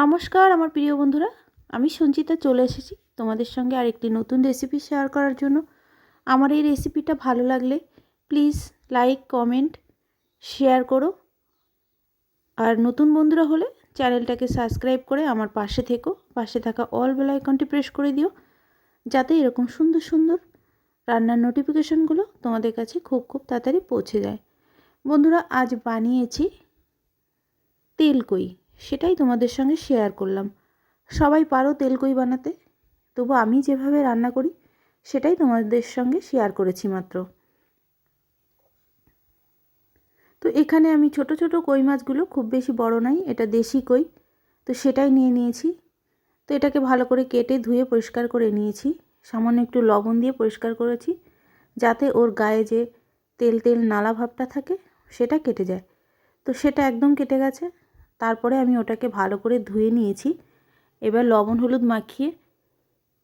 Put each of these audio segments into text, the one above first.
নমস্কার, আমার প্রিয় বন্ধুরা। আমি সঞ্চিতা চলে এসেছি তোমাদের সঙ্গে আরেকটি নতুন রেসিপি শেয়ার করার জন্য। আমার এই রেসিপিটা ভালো লাগলে প্লিজ লাইক কমেন্ট শেয়ার করো। আর নতুন বন্ধুরা হলে চ্যানেলটাকে সাবস্ক্রাইব করে আমার পাশে থেকো। পাশে থাকা অল বেল আইকনটি প্রেস করে দিও। যাতে এরকম সুন্দর সুন্দর রান্নার নোটিফিকেশনগুলো তোমাদের কাছে খুব খুব তাড়াতাড়ি পৌঁছে যায়। বন্ধুরা, আজ বানিয়েছি তেলকই। সেটাই তোমাদের সঙ্গে শেয়ার করলাম। সবাই পারো তেলকই বানাতে? তবু আমি যেভাবে রান্না করি, সেটাই তোমাদের সঙ্গে শেয়ার করেছি মাত্র। তো এখানে আমি ছোট ছোট কই মাছগুলো, খুব বেশি বড় নাই, এটা দেশি কই, তো সেটাই নিয়ে নিয়েছি। তো এটাকে ভালো করে কেটে ধুয়ে পরিষ্কার করে নিয়েছি। সামান্য একটু লবণ দিয়ে পরিষ্কার করেছি, যাতে ওর গায়ে যে তেল তেল নালা ভাবটা থাকে, সেটা কেটে যায়। তো সেটা একদম কেটে গেছে। তারপরে আমি ওটাকে ভালো করে ধুয়ে নিয়েছি। এবার লবণ হলুদ মাখিয়ে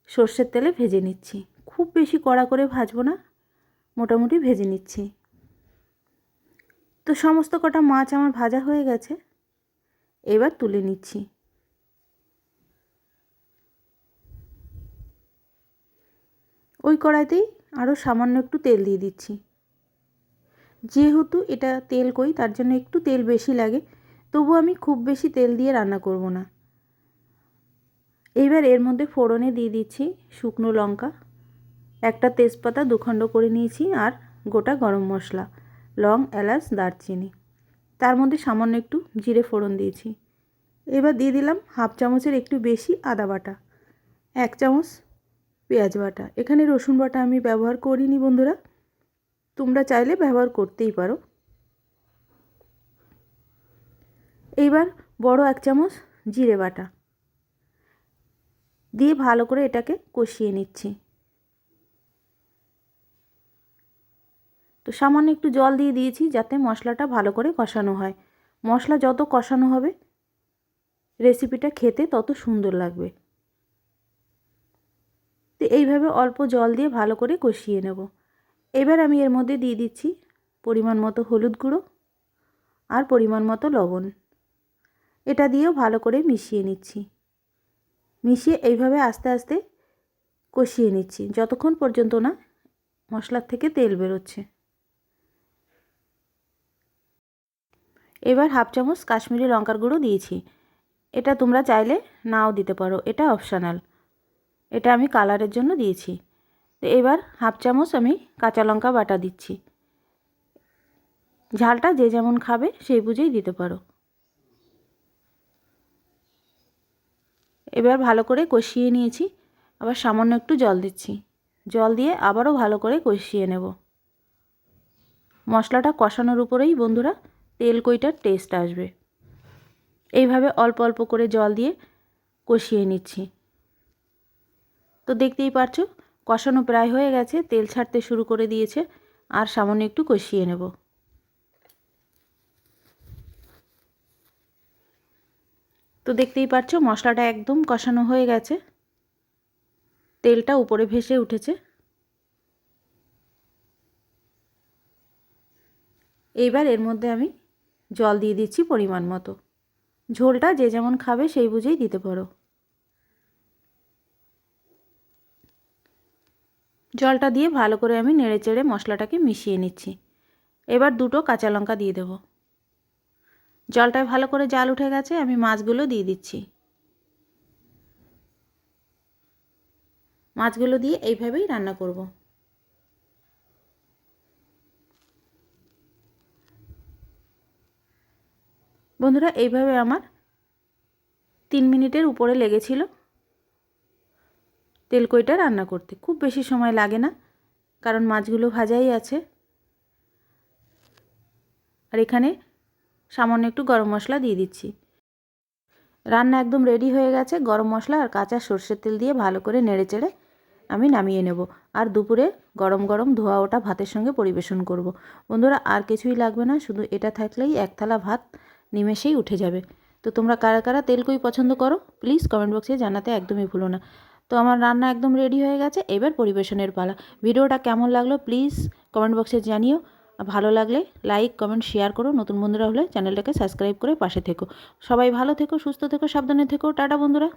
সর্ষের তেলে ভেজে নিচ্ছি। খুব বেশি কড়া করে ভাজবো না, মোটামুটি ভেজে নিচ্ছি। তো সমস্ত কটা মাছ আমার ভাজা হয়ে গেছে, এবার তুলে নিচ্ছি। ওই কড়াইতেই আরও সামান্য একটু তেল দিয়ে দিচ্ছি। যেহেতু এটা তেল কই, তার জন্য একটু তেল বেশি লাগে। তবু আমি খুব বেশি তেল দিয়ে রান্না করব না। এইবার এর মধ্যে ফোড়নে দিয়ে দিচ্ছি শুকনো লঙ্কা, একটা তেজপাতা দুখণ্ড করে নিয়েছি আর গোটা গরম মশলা, লং, এলাচ, দারচিনি। তার মধ্যে সামান্য একটু জিরে ফোড়ন দিয়েছি। এবার দিয়ে দিলাম হাফ চামচের একটু বেশি আদা বাটা, এক চামচ পেঁয়াজ বাটা। এখানে রসুন বাটা আমি ব্যবহার করিনি বন্ধুরা, তোমরা চাইলে ব্যবহার করতেই পারো। এইবার বড় এক চামচ জিরে বাটা। দিয়ে ভালো করে এটাকে কষিয়ে নিচ্ছি। তো সামান্য একটু জল দিয়ে দিয়েছি যাতে মশলাটা ভালো করে কষানো হয়। মশলা যত কষানো হবে, রেসিপিটা খেতে তত সুন্দর লাগবে। তো এইভাবে অল্প জল দিয়ে ভালো করে কষিয়ে নেব। এবার আমি এর মধ্যে দিয়ে দিচ্ছি পরিমাণ মতো হলুদ গুঁড়ো আর পরিমাণ মতো লবণ। এটা দিয়েও ভালো করে মিশিয়ে নিচ্ছি। মিশিয়ে এইভাবে আস্তে আস্তে কষিয়ে নিচ্ছি। যতক্ষণ পর্যন্ত না মশলার থেকে তেল বেরোচ্ছে। এবার হাফ চামচ কাশ্মীরি লঙ্কার গুঁড়ো দিয়েছি। এটা তোমরা চাইলে নাও দিতে পারো। এটা অপশানাল। এটা আমি কালারের জন্য দিয়েছি। তো এবার হাফ চামচ আমি কাঁচা লঙ্কা বাটা দিচ্ছি। ঝালটা যে যেমন খাবে সেই বুঝেই দিতে পারো। এবার ভালো করে কষিয়ে নিয়েছি। আবার সামান্য একটু জল দিচ্ছি। জল দিয়ে আবারও ভালো করে কষিয়ে নেব। মশলাটা কষানোর উপরেই বন্ধুরা তেল কইটার টেস্ট আসবে। এইভাবে অল্প অল্প করে জল দিয়ে কষিয়ে নিচ্ছি। তো দেখতেই পারছ, কষানো প্রায় হয়ে গেছে, তেল ছাড়তে শুরু করে দিয়েছে, আর সামান্য একটু কষিয়ে নেব। তো দেখতেই পাচ্ছ মশলাটা একদম কষানো হয়ে গেছে। তেলটা উপরে ভেসে উঠেছে। এইবার এর মধ্যে আমি জল দিয়ে দিচ্ছি পরিমাণ মতো। ঝোলটা যে যেমন খাবে সেই বুঝেই দিতে পারো। জলটা দিয়ে ভালো করে আমি নেড়ে চেড়ে মশলাটাকে মিশিয়ে নিচ্ছি। এবার দুটো কাঁচা লঙ্কা দিয়ে দেবো। জলটায় ভালো করে জাল উঠে গেছে, আমি মাছগুলো দিয়ে দিচ্ছি। মাছগুলো দিয়ে এইভাবেই রান্না করব। বন্ধুরা, এইভাবে আমার তিন মিনিটের উপরে লেগেছিল তেলকইটা রান্না করতে। খুব বেশি সময় লাগে না, কারণ মাছগুলো ভাজাই আছে। আর এখানে সামান্য একটু গরম মশলা দিয়ে দিচ্ছি। রান্না একদম রেডি হয়ে গেছে। গরম মশলা আর কাঁচা সর্ষের তেল দিয়ে ভালো করে নেড়ে চেড়ে আমি নামিয়ে নেব। আর দুপুরে গরম গরম ধোয়া ওটা ভাতের সঙ্গে পরিবেশন করব। বন্ধুরা, আর কিছুই লাগবে না। শুধু এটা থাকলেই এক থালা ভাত নিমেষেই উঠে যাবে। তো তোমরা কারা কারা তেলকই পছন্দ করো প্লিজ কমেন্ট বক্সে জানাতে একদমই ভুলো না। তো আমার রান্না একদম রেডি হয়ে গেছে। এবার পরিবেশনের পালা। ভিডিওটা কেমন লাগল প্লিজ কমেন্ট বক্সে জানিও। ভালো লাগলে লাইক কমেন্ট শেয়ার করো। নতুন বন্ধুরা হলে চ্যানেলটাকে সাবস্ক্রাইব করে পাশে থেকো। সবাই ভালো থেকো, সুস্থ থেকো, সাবধানে থেকো। টাটা বন্ধুরা।